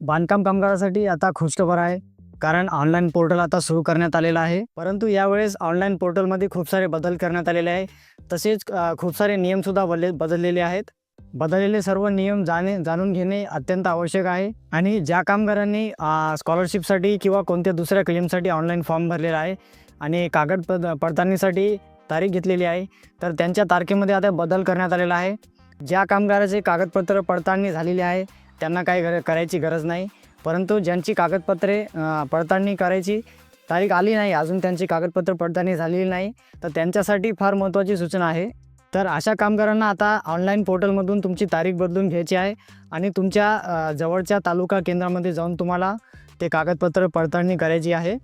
बांधकाम कामगारासाठी आता खुशखबर आहे. कारण ऑनलाईन पोर्टल आता सुरू करण्यात आलेलं आहे. परंतु यावेळेस ऑनलाईन पोर्टलमध्ये खूप सारे बदल करण्यात आलेले आहे. तसेच खूप सारे नियमसुद्धा बदले बदललेले आहेत. बदललेले सर्व नियम जाणे जाणून घेणे अत्यंत आवश्यक आहे. आणि ज्या कामगारांनी स्कॉलरशिपसाठी किंवा कोणत्या दुसऱ्या क्लेमसाठी ऑनलाईन फॉर्म भरलेला आहे आणि कागद पद पडताळणीसाठी तारीख घेतलेली आहे तर त्यांच्या तारखेमध्ये आता बदल करण्यात आलेला आहे. ज्या कामगाराचे कागदपत्र पडताळणी झालेली आहे त्यांना काही गर करायची गरज नाही. परंतु ज्यांची कागदपत्रे पडताळणी करायची तारीख आली नाही अजून त्यांची कागदपत्र पडताळणी झालेली नाही तर त्यांच्यासाठी फार महत्त्वाची सूचना आहे. तर अशा कामगारांना आता ऑनलाईन पोर्टलमधून तुमची तारीख बदलून घ्यायची आहे आणि तुमच्या जवळच्या तालुका केंद्रामध्ये जाऊन तुम्हाला ते कागदपत्र पडताळणी करायची आहे.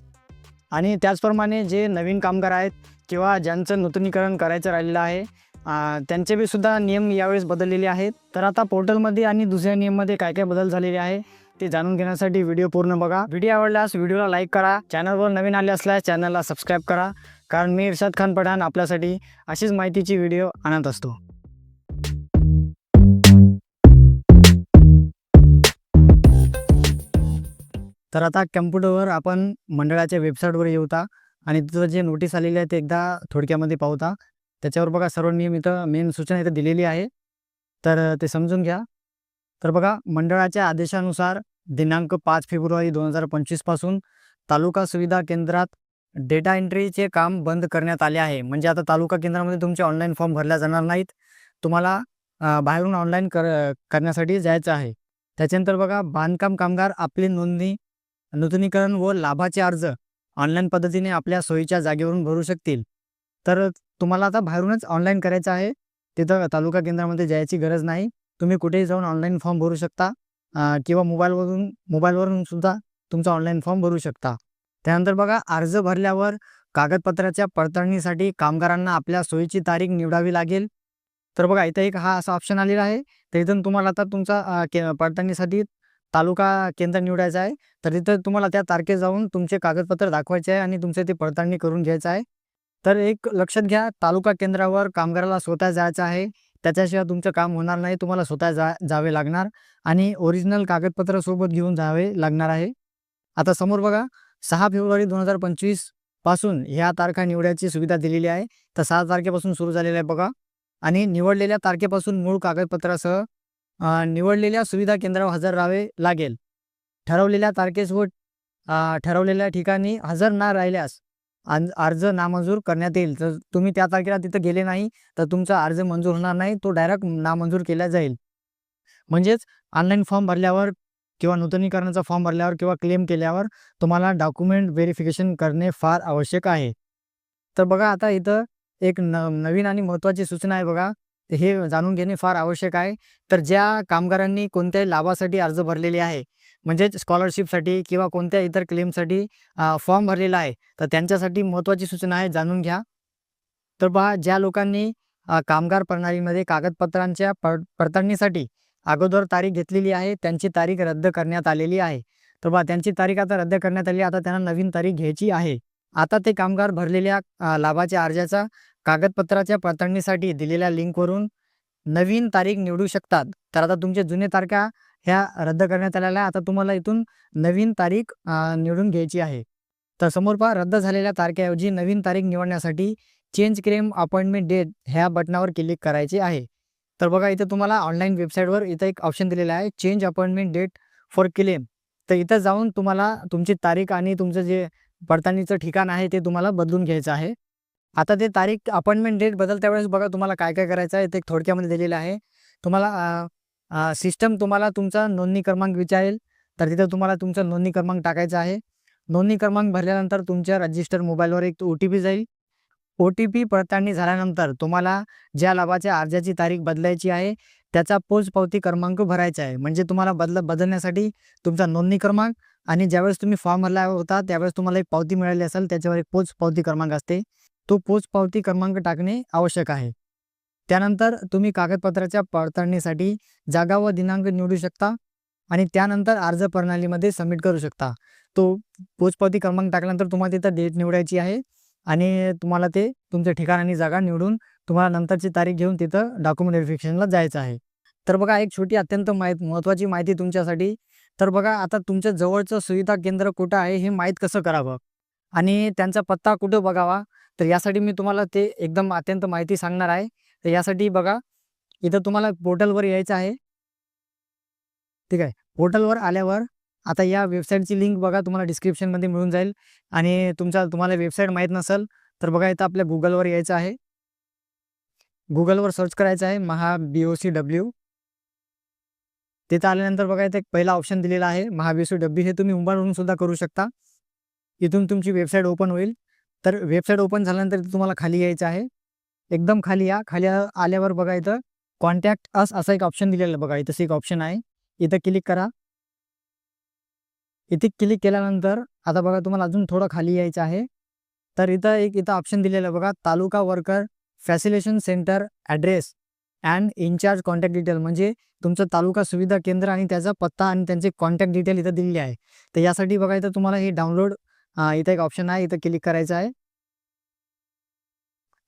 आणि त्याचप्रमाणे जे नवीन कामगार आहेत किंवा ज्यांचं नूतनीकरण करायचं राहिलेलं आहे त्यांचे बी सुद्धा नियम यावेळेस बदललेले आहेत. तर आता पोर्टलमध्ये आणि दुसऱ्या नियममध्ये काय काय बदल झालेले आहे ते जाणून घेण्यासाठी व्हिडिओ पूर्ण बघा. व्हिडिओ आवडल्यास व्हिडिओला लाईक करा चॅनलवर नवीन आले असल्यास चॅनलला सबस्क्राईब करा. कारण मी इर्शाद खान पठाण आपल्यासाठी अशीच माहितीची व्हिडिओ आणत असतो. तर आता कम्प्युटरवर आपण मंडळाच्या वेबसाईटवर येऊता आणि तिथं जे नोटीस आलेली आहे ते एकदा थोडक्यामध्ये पाहूता त्याच्यावर बघा सर्व नियम इथं मेन सूचना इथं दिलेली आहे. तर ते समजून घ्या. तर बघा मंडळाच्या आदेशानुसार दिनांक पाच फेब्रुवारी दोन हजार पंचवीसपासून तालुका सुविधा केंद्रात डेटा एंट्रीचे काम बंद करण्यात आले आहे. म्हणजे आता तालुका केंद्रामध्ये तुमचे ऑनलाईन फॉर्म भरल्या जाणार नाहीत. तुम्हाला बाहेरून ऑनलाईन कर करण्यासाठी जायचं आहे. त्याच्यानंतर बघा बांधकाम कामगार आपली नोंदणी नूतनीकरण व लाभाचे अर्ज ऑनलाईन पद्धतीने आपल्या सोयीच्या जागेवरून भरू शकतील. तर तुम्हाला आता बाहेरूनच ऑनलाईन करायचं आहे. तिथं तालुका केंद्रामध्ये जायची गरज नाही. तुम्ही कुठेही जाऊन ऑनलाईन फॉर्म भरू शकता. किंवा मोबाईलवरून मोबाईलवरून सुद्धा तुमचा ऑनलाईन फॉर्म भरू शकता. त्यानंतर बघा अर्ज भरल्यावर कागदपत्राच्या पडताळणीसाठी कामगारांना आपल्या सोयीची तारीख निवडावी लागेल. तर बघा इथं एक हा असा ऑप्शन आलेला आहे. तर इथून तुम्हाला आता तुमचा के पडताळणीसाठी तालुका केंद्र निवडायचं आहे. तर तिथं तुम्हाला त्या तारखेत जाऊन तुमचे कागदपत्र दाखवायचे आहे आणि तुमचे ते पडताळणी करून घ्यायचं आहे. तर एक लक्षात घ्या तालुका केंद्रावर कामगाराला स्वतः जायचं आहे. त्याच्याशिवाय तुमचं काम होणार नाही. तुम्हाला स्वतः जा जावे लागणार आणि ओरिजिनल कागदपत्र सोबत घेऊन जावे लागणार आहे. आता समोर बघा सहा फेब्रुवारी दोन हजार पंचवीसपासून ह्या तारखा निवडायची सुविधा दिलेली आहे. तर सहा तारखेपासून सुरू झालेलं आहे बघा. आणि निवडलेल्या तारखेपासून मूळ कागदपत्रासह निवडलेल्या सुविधा केंद्रावर हजर राहावे लागेल. ठरवलेल्या तारखेस व ठरवलेल्या ठिकाणी हजर ना राहिल्यास अर्ज नामंजूर करण्यात येईल. जर तुम्ही त्या तारखेला तिथं गेले नाही तर तुमचा अर्ज मंजूर होणार नाही तो डायरेक्ट नामंजूर केला जाईल. म्हणजेच ऑनलाईन फॉर्म भरल्यावर किंवा नूतनीकरणाचा फॉर्म भरल्यावर किंवा क्लेम केल्यावर तुम्हाला डॉक्युमेंट व्हेरिफिकेशन करणे फार आवश्यक आहे. तर बघा आता इथं एक न नवीन आणि महत्त्वाची सूचना आहे बघा. हे जाणून घेणे फार आवश्यक आहे. तर ज्या कामगारांनी कोणत्याही लाभासाठी अर्ज भरलेले आहे म्हणजेच स्कॉलरशिपसाठी किंवा कोणत्या इतर क्लेमसाठी फॉर्म भरलेला आहे तर त्यांच्यासाठी महत्त्वाची सूचना आहे जाणून घ्या. तर पहा ज्या लोकांनी कामगार प्रणालीमध्ये कागदपत्रांच्या पड पडताळणीसाठी अगोदर तारीख घेतलेली आहे त्यांची तारीख रद्द करण्यात आलेली आहे. तर बा त्यांची तारीख आता रद्द करण्यात आली आता त्यांना नवीन तारीख घ्यायची आहे. आता ते कामगार भरलेल्या लाभाच्या अर्जाचा कागदपत्राच्या पडताळणीसाठी दिलेल्या लिंकवरून नवीन तारीख निवडू शकतात. तर आता तुमचे जुने तारखा ह्या रद्द करण्यात आलेल्या आहे. आता तुम्हाला इथून नवीन तारीख निवडून घ्यायची आहे. तर समोर पहा रद्द झालेल्या तारखेऐवजी नवीन तारीख निवडण्यासाठी चेंज क्लेम अपॉइंटमेंट डेट ह्या बटनावर क्लिक करायचे आहे. तर बघा इथं तुम्हाला ऑनलाईन वेबसाईटवर इथं एक ऑप्शन दिलेला आहे change appointment date for claim तर इथं जाऊन तुम्हाला तुमची तारीख आणि तुमचं जे पडताळणीचं ठिकाण आहे ते तुम्हाला बदलून घ्यायचं आहे. आता ते तारीख अपॉइंटमेंट डेट बदलत्या वेळेस बघा तुम्हाला काय काय करायचं आहे ते थोडक्यामध्ये दिलेलं आहे. तुम्हाला सिस्टम तुम्हाला तुमचा नोंदणी क्रमांक विचारेल. तर तिथं तुम्हाला तुमचा नोंदणी क्रमांक टाकायचा आहे. नोंदणी क्रमांक भरल्यानंतर तुमच्या रजिस्टर मोबाईलवर एक ओ टी पी जाईल. ओ टी पी पडताळणी झाल्यानंतर तुम्हाला ज्या लाभाच्या अर्जाची तारीख बदलायची आहे त्याचा पोचपावती क्रमांक भरायचा आहे. म्हणजे तुम्हाला बदल बदलण्यासाठी तुमचा नोंदणी क्रमांक आणि ज्यावेळेस तुम्ही फॉर्म भरला होता त्यावेळेस तुम्हाला एक पावती मिळाली असेल त्याच्यावर एक पोच पावती क्रमांक असते. तो पोच पावती क्रमांक टाकणे आवश्यक आहे. त्यानंतर तुम्ही कागदपत्राच्या पडताळणीसाठी जागा व दिनांक निवडू शकता आणि त्यानंतर अर्ज प्रणालीमध्ये सबमिट करू शकता. तो पोचपावती क्रमांक टाकल्यानंतर तुम्हाला तिथं डेट निवडायची आहे आणि तुम्हाला ते तुमचं ठिकाण आणि जागा निवडून तुम्हाला नंतरची तारीख घेऊन तिथं डॉक्युमेंट व्हेरिफिकेशनला जायचं आहे. तर बघा एक छोटी अत्यंत माहीत महत्त्वाची माहिती तुमच्यासाठी. तर बघा आता तुमच्या जवळचं सुविधा केंद्र कुठं आहे हे माहीत कसं करावं? आणि त्यांचा पत्ता कुठं बघावा? तर यासाठी मी तुम्हाला ते एकदम अत्यंत माहिती सांगणार आहे. तर यासाठी बघा इथं तुम्हाला पोर्टलवर यायचं आहे. ठीक आहे. पोर्टलवर आल्यावर आता या वेबसाईटची लिंक बघा तुम्हाला डिस्क्रिप्शनमध्ये मिळून जाईल. आणि तुमचा तुम्हाला वेबसाईट माहीत नसेल तर बघा इथं आपल्या गुगलवर यायचं आहे. गुगलवर सर्च करायचं आहे महा बी ओ सी डब्ल्यू तिथं आल्यानंतर बघा इथे एक पहिला ऑप्शन दिलेला आहे महा बी ओ सी डब्ल्यू हे तुम्ही उंबरवरून सुद्धा करू शकता. इथून तुमची वेबसाईट ओपन होईल. तर वेबसाईट ओपन झाल्यानंतर तुम्हाला खाली यायचं आहे. एकदम खाली या. खाली आल्यावर बघा इथं कॉन्टॅक्ट अस असा एक ऑप्शन दिलेला बघा. इथं एक ऑप्शन आहे. इथं क्लिक करा. इथे क्लिक केल्यानंतर आता बघा तुम्हाला अजून थोडं खाली यायचं आहे. तर इथं एक इथं ऑप्शन दिलेलं बघा. Taluka worker facilitation centre address and in charge contact detail म्हणजे तुमचं तालुका सुविधा केंद्र आणि त्याचा पत्ता आणि त्यांचे कॉन्टॅक्ट डिटेल इथं दिलेली आहे. तर यासाठी बघा इथं तुम्हाला हे डाउनलोड इथं एक ऑप्शन आहे. इथं क्लिक करायचं आहे.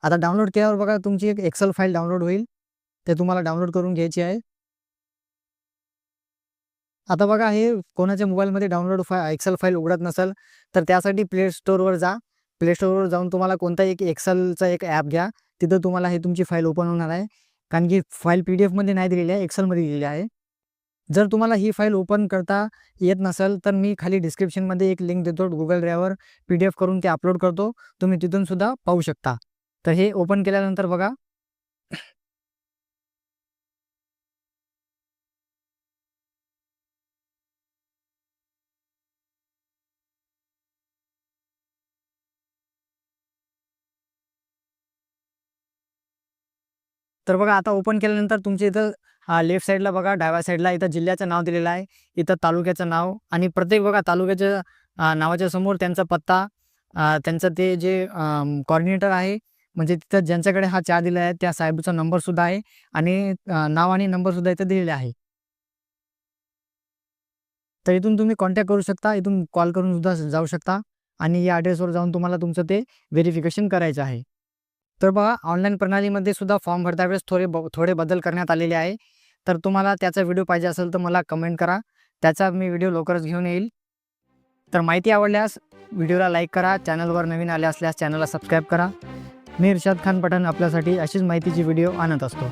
आता डाउनलोड केल्यावर बघा तुमची एक एक्सेल फाईल डाउनलोड होईल. ते तुम्हाला डाउनलोड करून घ्यायची आहे. आता बघा हे कोणाच्या मोबाईलमध्ये डाउनलोड फाय एक्सेल फाईल उघडत नसेल तर त्यासाठी प्ले स्टोअरवर जा. प्ले स्टोअरवर जाऊन तुम्हाला कोणताही एक एक्सेलचा एक ॲप घ्या. तिथं तुम्हाला हे तुमची फाईल ओपन होणार आहे. कारण की फाईल पी डी एफमध्ये नाही दिलेली आहे एक्सेलमध्ये दिलेली आहे. जर तुम्हाला ही फाईल ओपन करता येत नसेल तर मी खाली डिस्क्रिप्शनमध्ये एक लिंक देतो Google driver P D F करून ते अपलोड करतो. तुम्ही तिथून सुद्धा पाहू शकता. तर हे ओपन केल्यानंतर बघा. तर बघा आता ओपन केल्यानंतर तुमच्या इथं लेफ्ट साईडला बघा डाव्या साईडला इथं जिल्ह्याचं नाव दिलेलं आहे. इथं तालुक्याचं नाव आणि प्रत्येक बघा तालुक्याच्या नावाच्या समोर त्यांचा पत्ता त्यांचं ते जे कॉर्डिनेटर आहे म्हणजे तिथं ज्यांच्याकडे हा चहा दिला आहे त्या साहेबचा नंबर सुद्धा आहे आणि नाव आणि नंबर सुद्धा इथं दिलेले आहे. तर इथून तुम्ही कॉन्टॅक्ट करू शकता इथून कॉल करून सुद्धा जाऊ शकता आणि या ॲड्रेसवर जाऊन तुम्हाला तुमचं ते व्हेरिफिकेशन करायचं आहे. तर बघा ऑनलाईन प्रणालीमध्ये सुद्धा फॉर्म भरता वेळेस थोडे ब थोडे बदल करण्यात आलेले आहे. तर तुम्हाला त्याचा व्हिडिओ पाहिजे असेल तर मला कमेंट करा. त्याचा मी व्हिडिओ लवकरच घेऊन येईल. तर माहिती आवडल्यास व्हिडिओला लाईक करा चॅनलवर नवीन आले असल्यास चॅनलला सबस्क्राईब करा. मी इर्शाद खान पठाण आपल्यासाठी अशीच माहितीची व्हिडिओ आणत असतो.